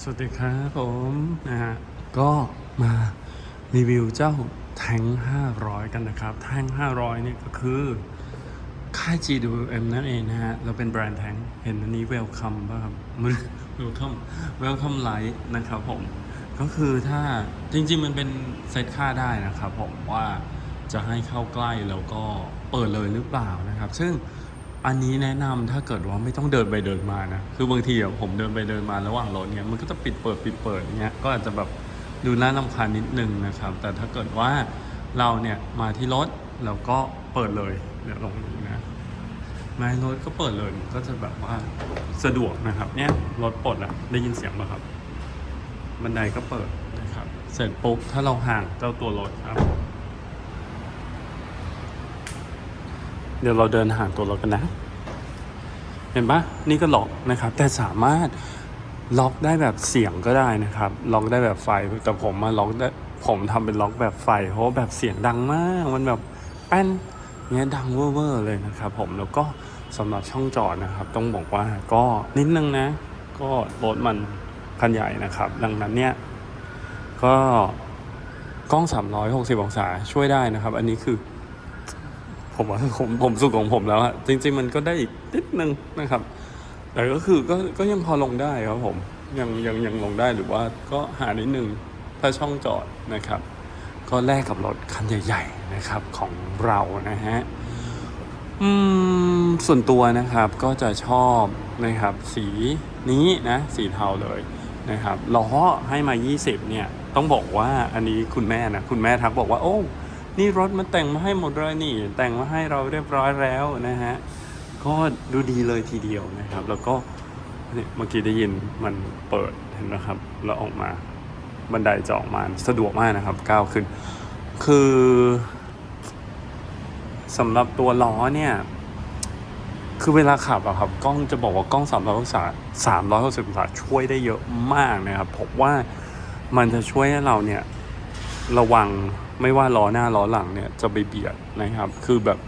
สวัสดีครับผมนะฮะก็มารีวิวเจ้าแทง500 กันนะครับ แทง500นี่ก็คือ ค่าย GWM นั่นเองนะฮะ เราเป็นแบรนด์แทงเห็นอันนี้ Welcome ป่ะครับมัน Welcome Welcome Light นะครับผม ก็คือถ้าจริง ๆ มันเป็นเซตค่าได้นะครับผมว่าจะให้เข้าใกล้แล้วก็เปิดเลยหรือเปล่านะครับ ซึ่ง อันนี้แนะนำถ้าเกิดว่าไม่ต้องเดินไปเดินมานะ คือบางทีอะผมเดินไปเดินมาระหว่างรถเนี้ยมันก็จะปิดเปิดปิดเปิดเงี้ยก็อาจจะแบบดูน่ารำคาญนิดนึงนะครับ แต่ถ้าเกิดว่าเราเนี่ยมาที่รถแล้วก็เปิดเลยเดี๋ยวลองดูนะไม้รถก็เปิดเลยก็จะแบบว่าสะดวกนะครับ เนี่ยรถปลดอะได้ยินเสียงป่ะครับ บันไดก็เปิดนะครับ เสร็จปุ๊บถ้าเราห่างเจ้าตัวรถครับ เดี๋ยวเราเดินห่างตัวเรถกันนะ เห็นปะนี่ก็ล็อกนะครับ แต่สามารถล็อกได้แบบเสียงก็ได้นะครับ ล็อกได้แบบไฟ แต่ผมมาล็อกได้ ผมทำเป็นล็อกแบบไฟ เพราะแบบเสียงดังมาก มันแบบแป้นเนี้ยดังเว่อร์เลยนะครับ ผม แล้วก็สำหรับช่องจอดนะครับ ต้องบอกว่าก็นิดนึงนะ ก็รถมันคันใหญ่นะครับ ดังนั้นเนี่ย ก็กล้อง 360 องศาช่วยได้นะครับ อันนี้คือ ผมว่าผมผมสุดของผมแล้วอะจริง ๆ มันก็ได้อีกนิดนึงนะครับ แต่ก็คือก็ก็ยังพอลงได้ครับผมยังยังยังลงได้หรือว่าก็หานิดนึงถ้าช่องจอดนะครับ ก็แลกกับรถคันใหญ่ ๆ นะครับของเรานะฮะอืมส่วนตัวนะครับก็จะชอบนะครับ สีนี้นะสีเทาเลยนะครับล้อให้มา 20 เนี่ย ต้องบอกว่าอันนี้คุณแม่นะคุณแม่ทักบอกว่าโอ้ นี่รถมันแต่งมาให้หมดเลยนี่ แต่งมาให้เราเรียบร้อยแล้วนะฮะ ก็ดูดีเลยทีเดียวนะครับ แล้วก็เนี่ยเมื่อกี้ได้ยินมันเปิดเห็นไหมครับ แล้วออกมาบันไดจะออกมาสะดวกมากนะครับก้าวขึ้น คือสำหรับตัวล้อเนี่ย คือเวลาขับอะครับ กล้องจะบอกว่ากล้อง300องศา360องศาช่วยได้เยอะมากนะครับผมว่ามันจะช่วยให้เราเนี่ยระวัง ไม่ว่าล้อหน้าล้อหลังเนี่ยจะไปเบียดนะครับ คือแบบ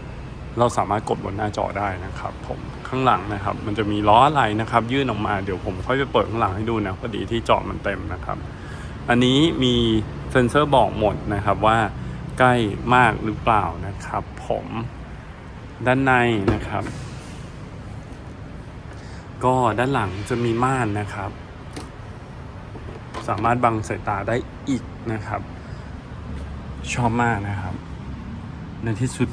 เราสามารถกดบนหน้าจอได้นะครับ ผมข้างหลังนะครับ มันจะมีล้ออะไรนะครับ ยื่นออกมาเดี๋ยวผมค่อยไปเปิดข้างหลังให้ดูนะพอดีที่จอมันเต็มนะครับ อันนี้มีเซ็นเซอร์บอกหมดนะครับว่าใกล้มากหรือเปล่านะครับ ผมด้านในนะครับ ก็ด้านหลังจะมีม่านนะครับ สามารถบังสายตาได้อีกนะครับ ชอบมากนะครับ ในที่สุด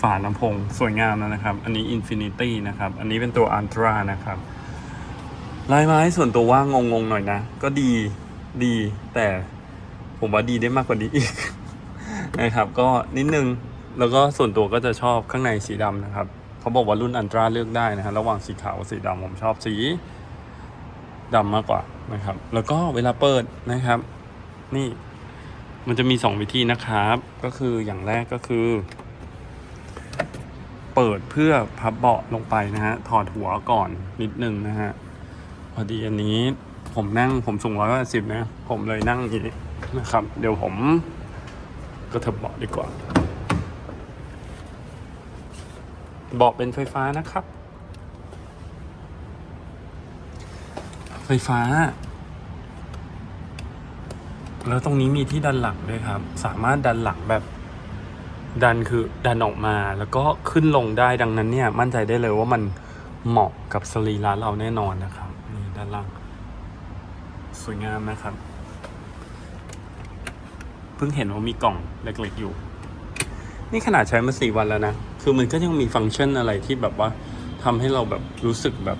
ฝาลำโพงสวยงามแล้วนะครับ อันนี้ Infinity นะครับ อันนี้เป็นตัว Ultra นะครับ ลายไม้ส่วนตัวว่างงงๆหน่อยนะ ก็ดีดีแต่ผมว่าดีได้มากกว่านี้อีก นะครับ ก็นิดนึง แล้วก็ส่วนตัวก็จะชอบข้างในสีดำนะครับ เขาบอกว่ารุ่นอันตราเลือกได้นะฮะระหว่างสีขาวกับสีดำผมชอบสีดำมากกว่านะครับ แล้วก็เวลาเปิดนะครับ นี่ มันจะมี2วิธีนะครับ ก็คืออย่างแรกก็คือ เปิดเพื่อพับเบาะลงไปนะฮะ ถอดหัวก่อนนิดนึงนะฮะ พอดีอันนี้ผมนั่งผมสูงร้อยสิบนะ ผมเลยนั่งอย่างนี้นะครับ เดี๋ยวผมก็เถิบเบาะดีกว่าเบาะเป็นไฟฟ้านะครับ ไฟฟ้า แล้วตรงนี้มีที่ดันหลังด้วยครับ สามารถดันหลังแบบ ดันคือดันออกมาแล้วก็ขึ้นลงได้ดังนั้นเนี่ย มั่นใจได้เลยว่ามันเหมาะกับสรีระเราแน่นอนนะครับนี่ด้านล่าง สวยงามนะครับ เพิ่งเห็นว่ามีกล่องเล็กๆอยู่ นี่ขนาดใช้มาสี่วันแล้วนะ คือมันก็ยังมีฟังก์ชันอะไรที่แบบว่าทำให้เราแบบรู้สึกแบบ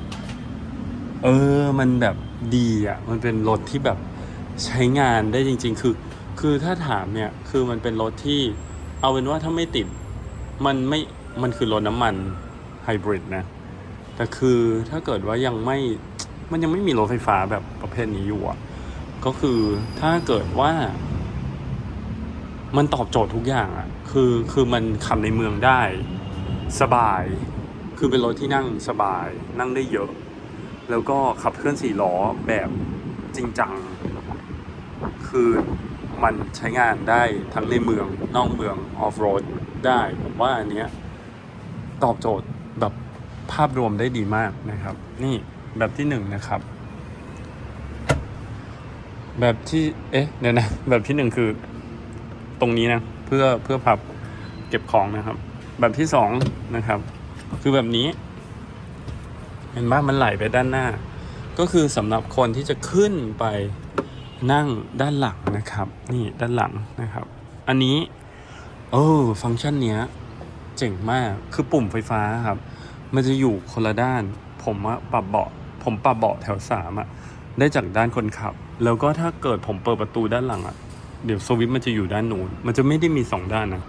เออมันแบบดีอะ มันเป็นรถที่แบบ ใช้งานได้จริง ๆ คือ คือถ้าถามเนี่ย คือมันเป็นรถที่ เอาเป็นว่าถ้าไม่ติด มันไม่ มันคือรถน้ำมันไฮบริดนะ แต่คือถ้าเกิดว่ายังไม่ มันยังไม่มีรถไฟฟ้าแบบประเภทนี้อยู่อะก็คือถ้าเกิดว่า มันตอบโจทย์ทุกอย่างอะคือ คือมันขับในเมืองได้ สบาย คือเป็นรถที่นั่งสบาย นั่งได้เยอะ แล้วก็ขับเคลื่อนสี่ล้อแบบจริงจัง คือมันใช้งานได้ทั้งในเมืองนอกเมืองออฟโรดได้ผมว่าอันเนี้ยตอบโจทย์แบบภาพรวมได้ดีมากนะครับ นี่แบบที่หนึ่งนะครับ แบบที่เอ๊ะเดี๋ยวนะ แบบที่หนึ่งคือตรงนี้นะ เพื่อเพื่อพับเก็บของนะครับ แบบที่สองนะครับ คือแบบนี้ เห็นว่ามันไหลไปด้านหน้า ก็คือสำหรับคนที่จะขึ้นไป นั่งด้านหลังนะครับ นี่ด้านหลังนะครับ อันนี้เออฟังก์ชันเนี้ยเจ๋งมากคือปุ่มไฟฟ้าครับ มันจะอยู่คนละด้าน ผมอะปรับเบาะ ผมปรับเบาะแถวสามอะได้จากด้านคนขับ แล้วก็ถ้าเกิดผมเปิดประตูด้านหลังอะเดี๋ยวสวิตช์มันจะอยู่ด้านนู้นมันจะไม่ได้มีสองด้านนะ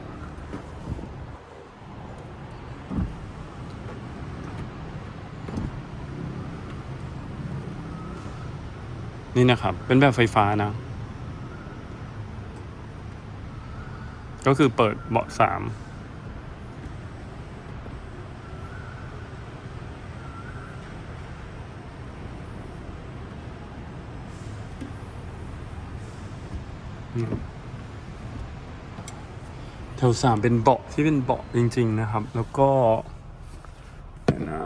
นี่นะครับ เป็นแบบไฟฟ้านะ ก็คือเปิดเบาะสามแถวสามเป็นเบาะที่เป็นเบาะจริง ๆ นะครับ แล้วก็นะ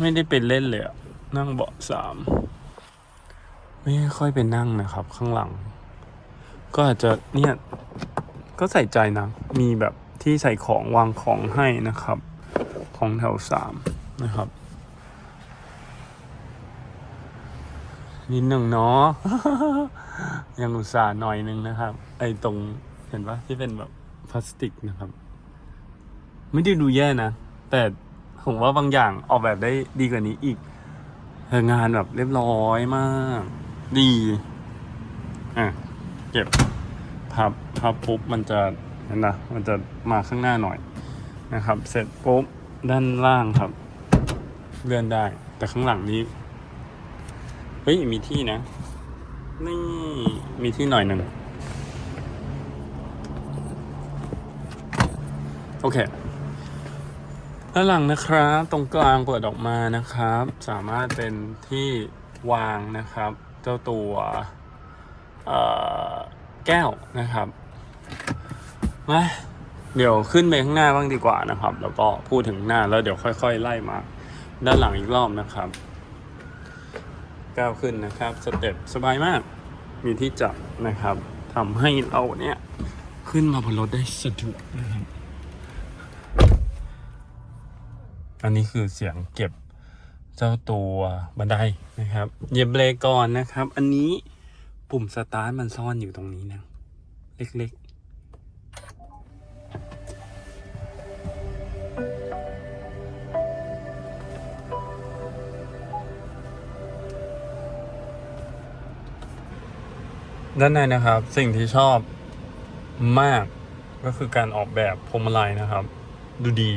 ไม่ได้เป็นเล่นเลยอะนั่งเบาะสาม ไม่ค่อยไปนั่งนะครับ ข้างหลัง ก็อาจจะเนี่ยก็ใส่ใจนะ มีแบบที่ใส่ของวางของให้นะครับ ของแถวสามนะครับ นิดหนึ่งเนาะยังอุตส่าห์หน่อยนึงนะครับ ไอตรงเห็นปะที่เป็นแบบพลาสติกนะครับ ไม่ได้ดูแย่นะ แต่ผมว่าบางอย่างออกแบบได้ดีกว่านี้อีกงานแบบเรียบร้อยมาก ดีอะเก็บพับพับปุ๊บมันจะเห็นนะมันจะมาข้างหน้าหน่อยนะครับ เสร็จปุ๊บด้านล่างครับ เลื่อนได้ แต่ข้างหลังนี้เฮ้ยมีที่นะนี่มีที่หน่อยหนึ่งโอเคด้านหลังนะครับ ตรงกลางเปิดออกมานะครับ สามารถเป็นที่วางนะครับ เจ้าตัวแก้วนะครับมาเดี๋ยวขึ้นไปข้างหน้าบ้างดีกว่านะครับ แล้วก็พูดถึงหน้าแล้วเดี๋ยวค่อย ๆ ไล่มา ด้านหลังอีกรอบนะครับก้าวขึ้นนะครับสเต็ปสบายมาก มีที่จับนะครับทำให้เราเนี่ยขึ้นมาบนรถได้สะดวกนะครับอันนี้คือเสียงเก็บ เจ้าตัวบันไดนะครับเหยียบเบรกก่อนนะครับ อันนี้ปุ่มสตาร์ทมันซ่อนอยู่ตรงนี้นะ เล็กๆด้านในนะครับสิ่งที่ชอบมากก็คือการออกแบบพวงมาลัยนะครับ ดูดี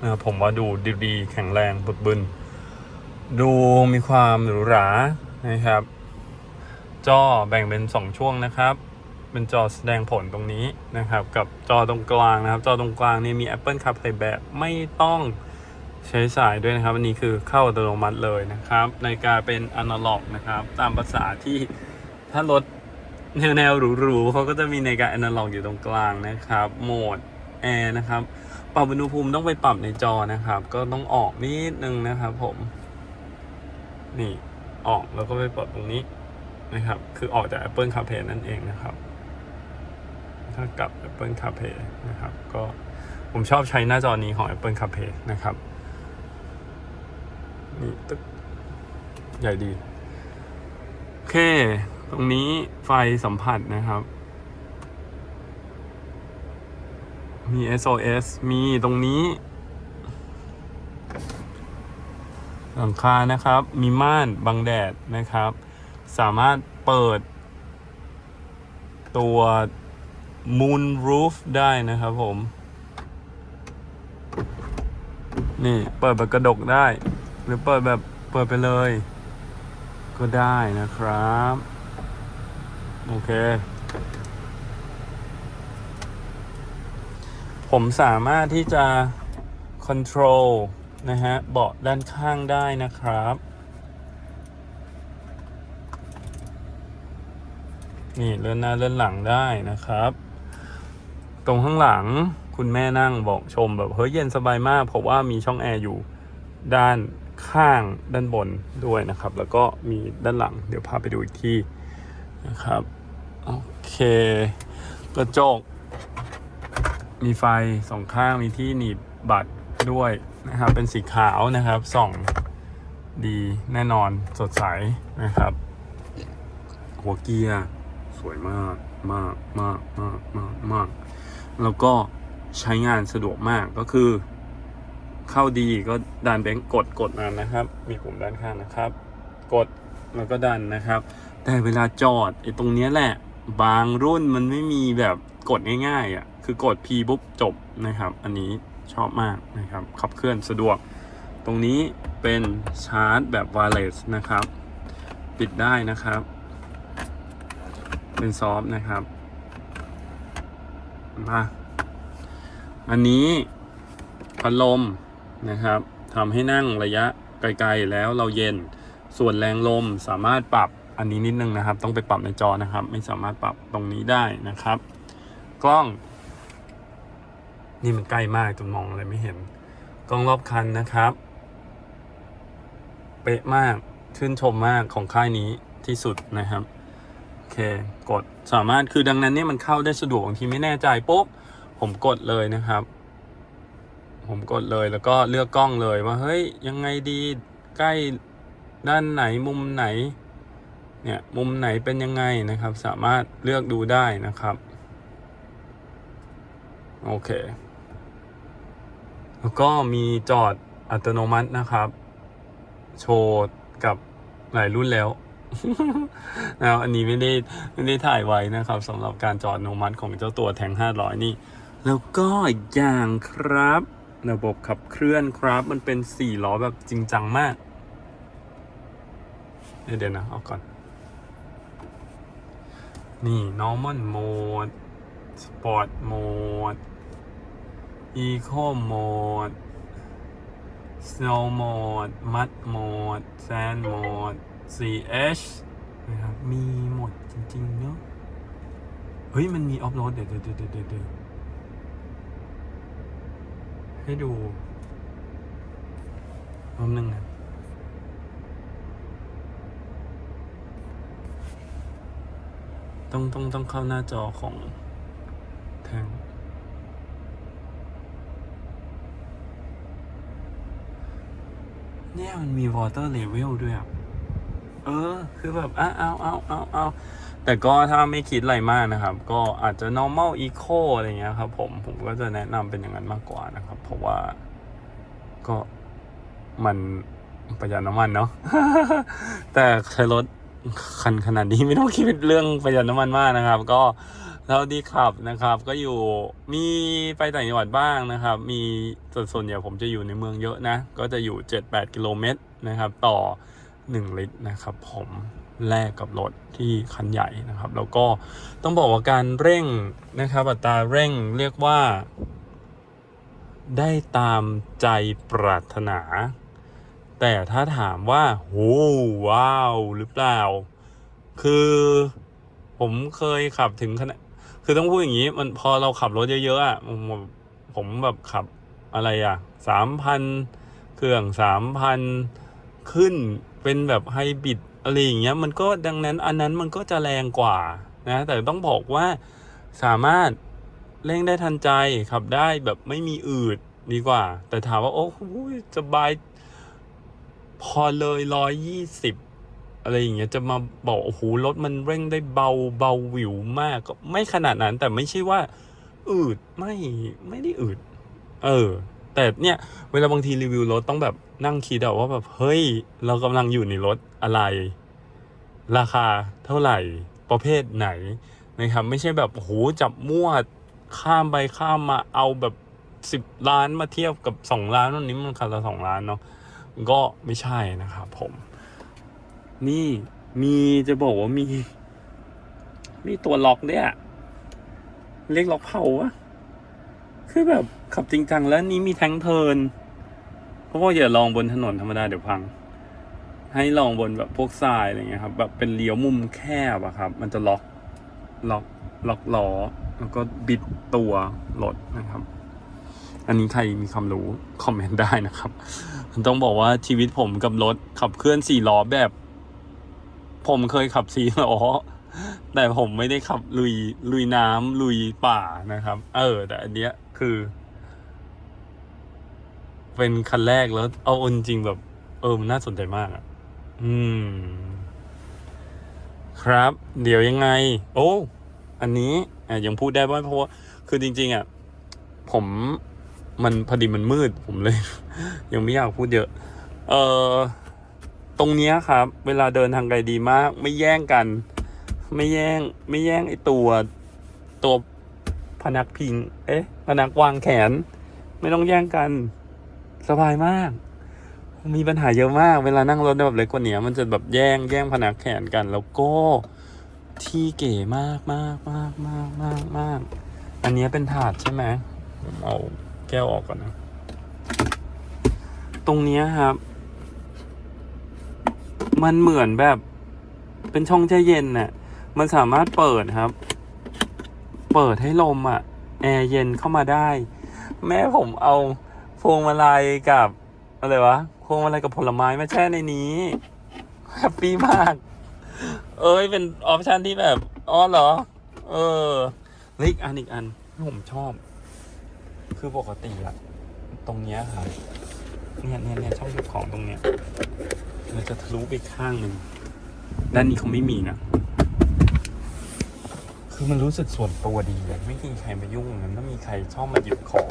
นะครับผมว่าดูดีดีแข็งแรงบึกบึน ดูมีความหรูหรานะครับ จอแบ่งเป็น 2 ช่วงนะครับ เป็นจอแสดงผลตรงนี้นะครับ กับจอตรงกลางนะครับ จอตรงกลางนี่มี Apple CarPlay แบบไม่ต้องใช้สายด้วยนะครับ อันนี้คือเข้าอัตโนมัติเลยนะครับในการเป็นอนาล็อกนะครับ ตามภาษาที่ถ้ารถแนวแนวหรูๆเขาก็จะมีในการอนาล็อกอยู่ตรงกลางนะครับ โหมดแอร์นะครับ ปรับอุณหภูมิต้องไปปรับในจอนะครับ ก็ต้องออกนิดนึงนะครับผม นี่ออกแล้วก็ไปปรับตรงนี้นะครับ คือออกจาก Apple CarPlay นั่นเองนะครับ ถ้ากลับ Apple CarPlay นะครับ ก็ผมชอบใช้หน้าจอนี้ของ Apple CarPlay นะครับนี่ตึกใหญ่ดี โอเค ตรงนี้ไฟสัมผัสนะครับ มี SOS มีตรงนี้ หลังคานะครับ มีม่านบังแดดนะครับ สามารถเปิด ตัว Moon Roof ได้นะครับผม นี่เปิดแบบกระดกได้ หรือเปิดแบบเปิดไปเลย ก็ได้นะครับ โอเค ผมสามารถที่จะ control นะฮะเบาะด้านข้างได้นะครับ นี่เลื่อนหน้าเลื่อนหลังได้นะครับ ตรงข้างหลังคุณแม่นั่งบอกชมแบบเฮ้ยเย็นสบายมาก เพราะว่ามีช่องแอร์อยู่ด้านข้างด้านบนด้วยนะครับ แล้วก็มีด้านหลังเดี๋ยวพาไปดูอีกที่นะครับโอเคกระจก มีไฟสองข้างมีที่หนีบบัตรด้วย นะครับ เป็นสีขาวนะครับส่องดีแน่นอนสดใสนะครับ หัวเกียร์สวยมากมากมากมากมากมากแล้วก็ใช้งานสะดวกมากก็คือ เข้าดีก็ดันเบงกดกดมานะครับ มีปุ่มด้านข้างนะครับ กดแล้วก็ดันนะครับ แต่เวลาจอดไอ้ตรงเนี้ยแหละ บางรุ่นมันไม่มีแบบกดง่ายๆอะคือกด P ปุ๊บจบนะครับ อันนี้ ชอบมากนะครับ ขับเคลื่อนสะดวก ตรงนี้เป็นชาร์จแบบ wireless นะครับ ปิดได้นะครับ เป็นซอฟต์นะครับ มาอันนี้พัดลมนะครับทำให้นั่งระยะไกลๆแล้วเราเย็น ส่วนแรงลมสามารถปรับอันนี้นิดนึงนะครับ ต้องไปปรับในจอนะครับ ไม่สามารถปรับตรงนี้ได้นะครับ กล้อง นี่มันใกล้มากจนมองอะไรไม่เห็น กล้องรอบคันนะครับ เป๊ะมากชื่นชมมากของค่ายนี้ที่สุดนะครับ โอเค กดสามารถคือดังนั้นเนี่ยมันเข้าได้สะดวกบางทีไม่แน่ใจปุ๊บผมกดเลยนะครับ ผมกดเลยแล้วก็เลือกกล้องเลยว่าเฮ้ยยังไงดีใกล้ด้านไหนมุมไหนเนี่ยมุมไหนเป็นยังไงนะครับ สามารถเลือกดูได้นะครับ โอเค แล้วก็มีจอดอัตโนมัตินะครับ โชว์กับหลายรุ่นแล้วนะครับอันนี้ไม่ได้ไม่ได้ถ่ายไว้นะครับสำหรับการจอดอัตโนมัติของเจ้าตัวแทง500 นี่ แล้วก็อีกอย่างครับ ระบบขับเคลื่อนครับ มันเป็นสี่ล้อแบบจริงจังมาก เดี๋ยวนะเอาก่อน นี่ normal mode sport mode eco mode snow mode mud mode sand mode ch นะครับ มีหมดจริง ๆ เนอะเฮ้ย มันมีออฟโรดเดี๋ยวเดี๋ยวเดี๋ยวเดี๋ยวเดี๋ยวให้ดูแป๊บนึงนะต้องต้องต้องเข้าหน้าจอของแทง เนี่ยมันมี water level ด้วยอะ เออ คือแบบอะเอาเอาเอาเอาแต่ก็ถ้าไม่คิดอะไรมากนะครับ ก็อาจจะ normal eco อะไรเงี้ยครับผม ผมก็จะแนะนำเป็นอย่างนั้นมากกว่านะครับ เพราะว่าก็มันประหยัดน้ำมันเนาะ แต่ใช้รถคันขนาดนี้ไม่ต้องคิดเรื่องประหยัดน้ำมันมากนะครับ ก็ เท่าที่ขับนะครับก็อยู่มีไปต่างจังหวัดบ้างนะครับ มีส่วนส่วนใหญ่ผมจะอยู่ในเมืองเยอะนะ ก็จะอยู่ 7-8 กิโลเมตรนะครับ ต่อ 1 ลิตรนะครับผมแลกกับรถที่คันใหญ่นะครับ แล้วก็ต้องบอกว่าการเร่งนะครับอัตราเร่งเรียกว่า ได้ตามใจปรารถนา แต่ถ้าถามว่าโหว้าว หรือเปล่า คือผมเคยขับถึงขนาด คือต้องพูดอย่างนี้ มันพอเราขับรถเยอะๆอะผมผมแบบขับอะไรอะสามพันเครื่องสามพันขึ้นเป็นแบบไฮบริดอะไรอย่างเงี้ยมันก็ดังนั้นอันนั้นมันก็จะแรงกว่านะแต่ต้องบอกว่าสามารถเร่งได้ทันใจขับได้แบบไม่มีอืดดีกว่า แต่ถามว่า โอ้โหสบาย พอเลยร้อยยี่สิบ อะไรอย่างเงี้ยจะมาบอกโอ้โหรถมันเร่งได้เบาเบาวิวมากก็ไม่ขนาดนั้น แต่ไม่ใช่ว่า อืดไม่ไม่ได้อืด เออ แต่เนี่ยเวลาบางทีรีวิวรถต้องแบบนั่งคิดอะว่าแบบเฮ้ย เรากำลังอยู่ในรถอะไร ราคาเท่าไหร่ประเภทไหนนะครับไม่ใช่แบบโอ้โหจับมั่วข้ามไปข้ามมาเอาแบบสิบล้านมาเทียบกับสองล้านวันนี้มันคันละสองล้านเนาะก็ไม่ใช่นะครับผม นี่มีจะบอกว่ามี มีตัวล็อกด้วยอะเรียกล็อกเผาวะคือแบบขับจริงจังแล้วนี้มีแทงเทินเพราะว่าอย่าลองบนถนนธรรมดาเดี๋ยวพัง ให้ลองบนแบบพวกทรายอะไรเงี้ยครับ แบบเป็นเลี้ยวมุมแคบอะครับ มันจะล็อกล็อกล็อกล้อแล้วก็บิดตัวรถนะครับ อันนี้ใครมีความรู้คอมเมนต์ได้นะครับ ต้องบอกว่าชีวิตผมกับรถขับเคลื่อนสี่ล้อแบบ ผมเคยขับสี่ล้อแต่ผมไม่ได้ขับลุยลุยน้ำลุยป่านะครับ เออ แต่อันเนี้ยคือ เป็นคันแรกแล้วเอาจริงแบบ เออมันน่าสนใจมากอะ อืม ครับ เดี๋ยวยังไง โอ้อันนี้อะยังพูดได้ว่าเพราะว่าคือจริง ๆ อะ ผมมันพอดีมันมืดผมเลย ยังไม่อยากพูดเยอะ เออ ตรงเนี้ยครับ เวลาเดินทางไกลดีมาก ไม่แย่งกัน ไม่แย่งไม่แย่งไอตัวตัวพนักพิง เอ๊ะพนักวางแขน ไม่ต้องแย่งกัน สบายมาก มีปัญหาเยอะมาก เวลานั่งรถแบบเล็กกว่านี้มันจะแบบแย่งแย่งพนักแขนกัน แล้วก็ที่เก๋มากมากมากมากมากมากอันนี้เป็นถาดใช่ไหมผมเอาแก้วออกก่อนนะ ตรงนี้ครับ มันเหมือนแบบ เป็นช่องแช่เย็นน่ะ มันสามารถเปิดครับ เปิดให้ลมอะ แอร์เย็นเข้ามาได้ แม่ผมเอาพวงมาลัยกับอะไรวะพวงมาลัยกับผลไม้มาแช่ในนี้แฮปปี้มาก เอ้ยเป็นออปชันที่แบบอ๋อเหรอ เออล้วอีกอันอีกอันที่ผมชอบ คือปกติอะตรงเนี้ยครับ เนี่ยเนี่ยเนี่ยช่องเก็บของตรงเนี้ยมันจะทะลุไปข้างหนึ่งด้านนี้เขาไม่มีนะ คือมันรู้สึกส่วนตัวดีไม่มีใครมายุ่งนะไม่มีใครชอบมาหยิบของ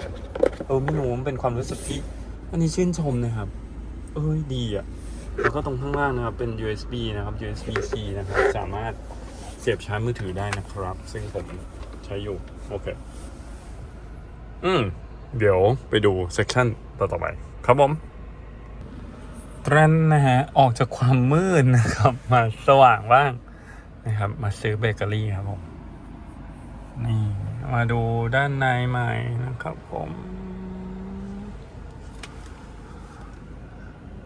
เออไม่รู้มันเป็นความรู้สึกที่อันนี้ชื่นชมนะครับ เอ้ยดีอะ แล้วก็ตรงข้างล่างนะครับเป็น USB นะครับ USB C นะครับ สามารถเสียบชาร์จมือถือได้นะครับ ซึ่งผมใช้อยู่ โอเค อืม เดี๋ยวไปดูเซสชันต่อต่อไป ครับผมตรันนะฮะ ออกจากความมืดนะครับ มาสว่างบ้างนะครับ มาซื้อเบเกอรี่ครับผม นี่ มาดูด้านในใหม่นะครับผม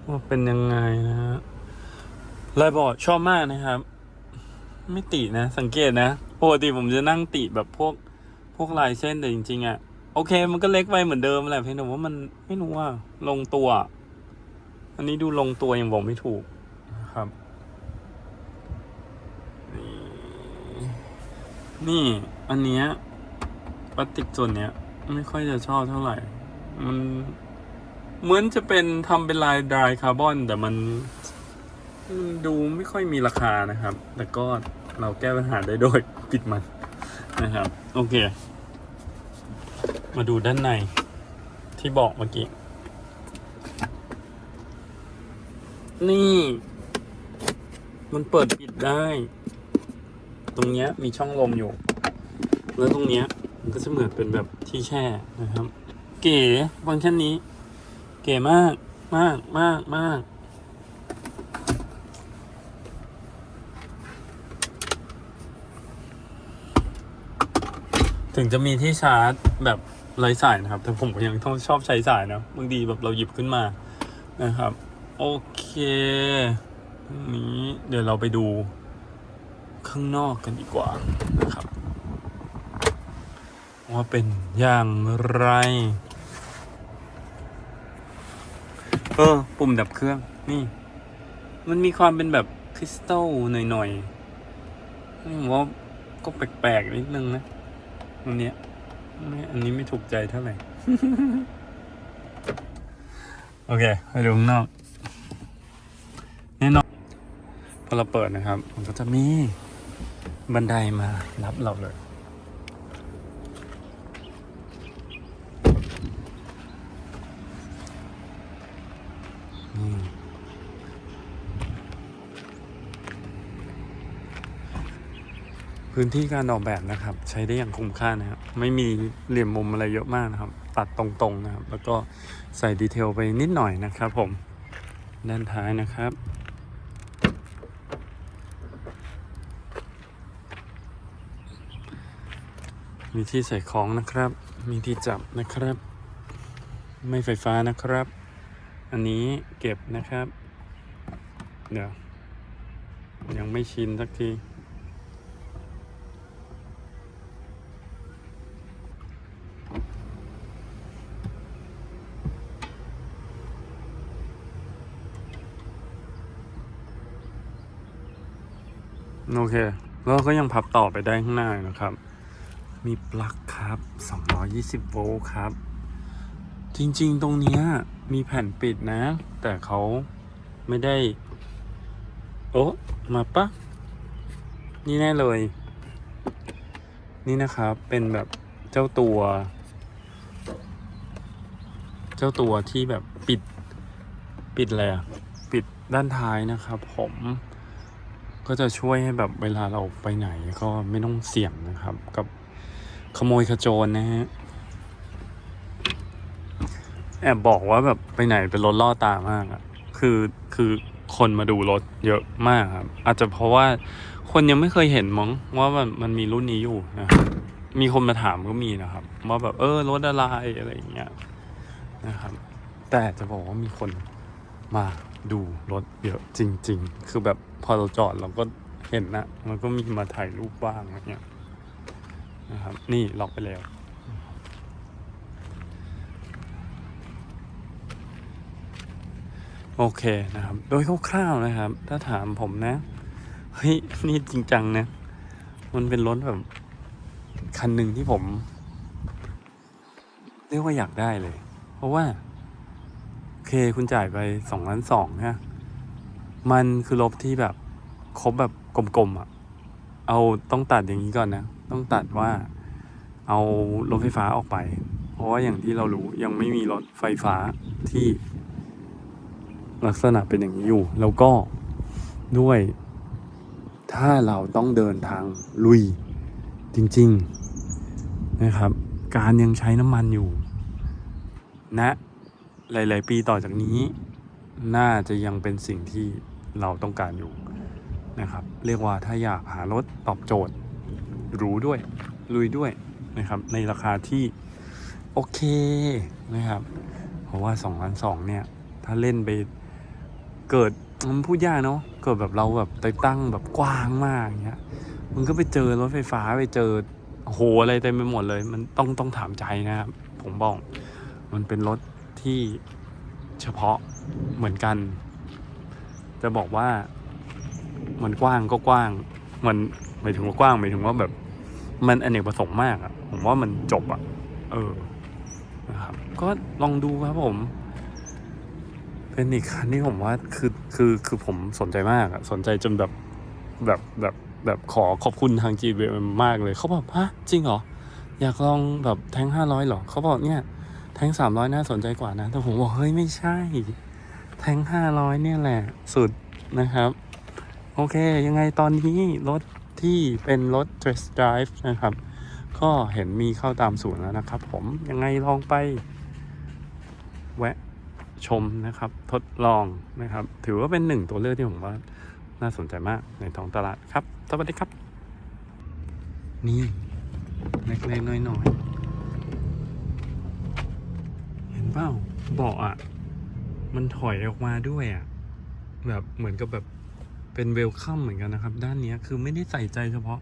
ว่าเป็นยังไงนะฮะลายบอร์ดชอบมากนะครับ ไม่ตินะ สังเกตนะปกติผมจะนั่งติแบบพวกพวกลายเส้นแต่จริงๆอะ่ะ โอเค มันก็เล็กไปเหมือนเดิมแหละเพียงแต่ว่ามันไม่รู้ว่าลงตัว อันนี้ดูลงตัวยังบอกไม่ถูกนะครับ นี่ อันเนี้ยพลาสติกส่วนเนี้ย ไม่ค่อยจะชอบเท่าไหร่ มันเหมือนจะเป็นทำเป็นลายดรายคาร์บอน แต่มันมันดูไม่ค่อยมีราคานะครับ แต่ก็เราแก้ปัญหาได้โดยปิดมันนะครับ โอเค มาดูด้านในที่บอกเมื่อกี้ นี่ มันเปิดปิดได้ ตรงเนี้ยมีช่องลมอยู่ แล้วตรงเนี้ยมันก็จะเหมือนเป็นแบบที่แช่นะครับ เก๋ฟังก์ชันนี้ เก๋มากมากมากมากถึงจะมีที่ชาร์จแบบ ไร้สายนะครับ แต่ผมก็ยังต้องชอบใช้สายนะบางทีแบบเราหยิบขึ้นมานะครับ โอเคนี้เดี๋ยวเราไปดูข้างนอกกันดีกว่านะครับ ว่าเป็นอย่างไร เออ ปุ่มดับเครื่องนี่ มันมีความเป็นแบบคริสตัลหน่อยๆผมว่าก็แปลกๆนิดนึงนะอันเนี้ย ไม่อันนี้ไม่ถูกใจเท่าไหร่ โอเคไปดูข้างนอกแน่นอนพอเราเปิดนะครับ มันก็จะมีบันไดมารับเราเลย นี่ พื้นที่การออกแบบนะครับ ใช้ได้อย่างคุ้มค่านะครับ ไม่มีเหลี่ยมมุมอะไรเยอะมากนะครับ ตัดตรงๆนะครับ แล้วก็ใส่ดีเทลไปนิดหน่อยนะครับผม ด้านท้ายนะครับมีที่ใส่ของนะครับ มีที่จับนะครับ ไม่ไฟฟ้านะครับ อันนี้เก็บนะครับ เดี๋ยว ยังไม่ชินสักที โอเค แล้วก็ยังพับต่อไปได้ข้างหน้านะครับ มีปลั๊กครับ 220 โวลต์ครับ จริงๆ ตรงนี้มีแผ่นปิดนะ แต่เขาไม่ได้ โอ้มาปะนี่แน่เลย นี่นะครับ เป็นแบบเจ้าตัว เจ้าตัวที่แบบปิด ปิดอะไรอะปิดด้านท้ายนะครับผม ก็จะช่วยให้แบบเวลาเราไปไหนก็ไม่ต้องเสี่ยงนะครับ กับขโมยขโจรนะฮะแอบบอกว่าแบบไปไหนเป็นรถล่อตามากอะคือคือคนมาดูรถเยอะมากครับ อาจจะเพราะว่าคนยังไม่เคยเห็นมั้งว่ามันมันมีรุ่นนี้อยู่นะมีคนมาถามก็มีนะครับ ว่าแบบเออรถอะไรอะไรอย่างเงี้ยนะครับ แต่จะบอกว่ามีคนมา ดูรถเยอะจริง ๆ คือแบบพอเราจอดเราก็เห็นนะ มันก็มีมาถ่ายรูปบ้างอะไรเงี้ยนะครับ นี่ล็อกไปแล้ว โอเคนะครับ โดยคร่าวๆนะครับ ถ้าถามผมนะ เฮ้ย นี่จริงจังนะ มันเป็นรถแบบ คันหนึ่งที่ผม เรียกว่าอยากได้เลย เพราะว่า เคคุณจ่ายไปสองล้านสองนะมันคือรถที่แบบครบแบบกลมๆอะ่ะ เอาต้องตัดอย่างนี้ก่อนนะ ต้องตัดว่าเอารถไฟฟ้าออกไป เพราะว่าอย่างที่เรารู้ยังไม่มีรถไฟฟ้าที่ ลักษณะเป็นอย่างนี้อยู่ แล้วก็ด้วย ถ้าเราต้องเดินทางลุย จริง ๆนะครับ การยังใช้น้ำมันอยู่ณนะ หลาย ๆ ปีต่อจากนี้ น่าจะยังเป็นสิ่งที่เราต้องการอยู่นะครับ เรียกว่าถ้าอยากหารถตอบโจทย์ รู้ด้วยลุยด้วยนะครับ ในราคาที่โอเคนะครับ เพราะว่า2ล้าน2เนี่ย ถ้าเล่นไปเกิดมันพูดยากเนาะเกิดแบบเราแบบไปตั้งแบบกว้างมากอย่างเงี้ยมันก็ไปเจอรถไฟฟ้าไปเจอโโหอะไรเต็มไปหมดเลย มันต้องต้องถามใจนะครับผมบอก มันเป็นรถ ที่เฉพาะเหมือนกัน จะบอกว่ามันกว้างก็กว้าง มันหมายถึงว่ากว้างหมายถึงว่าแบบ มันอเนกประสงค์มากอะผมว่ามันจบอะเออนะครับก็ลองดูครับผม เป็นอีกคันที่ผมว่าคือคือคือผมสนใจมากอะสนใจจนแบบแบบแบบแบบขอขอบคุณทาง g b m มากเลย เขาบอกฮะจริงเหรอ อยากลองแบบแทงห้าร้อยหรอ เขาบอกเนี่ย แทงสามร้อยน่าสนใจกว่านะ แต่ผมบอกเฮ้ยไม่ใช่ แทงห้าร้อยเนี่ยแหละสุดนะครับ โอเค ยังไงตอนนี้รถที่เป็นรถ test drive นะครับ ก็เห็นมีเข้าตามศูนย์แล้วนะครับ ผมยังไงลองไป แวะชมนะครับ ทดลองนะครับ ถือว่าเป็นหนึ่งตัวเลือกที่ผมว่า น่าสนใจมากในท้องตลาดครับ สวัสดีครับ นี่เล็กๆน้อยๆ เปล่าเบาะอะ มันถอยออกมาด้วยอะ แบบเหมือนกับแบบเป็นเวลคัมเหมือนกันนะครับ ด้านนี้คือไม่ได้ใส่ใจเฉพาะ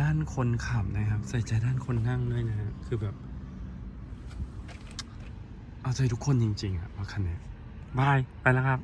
ด้านคนขับนะครับ ใส่ใจด้านคนนั่งด้วยนะฮะคือแบบ เอาใจทุกคนจริงๆอะว่าคันนี้บาย ไปแล้วครับ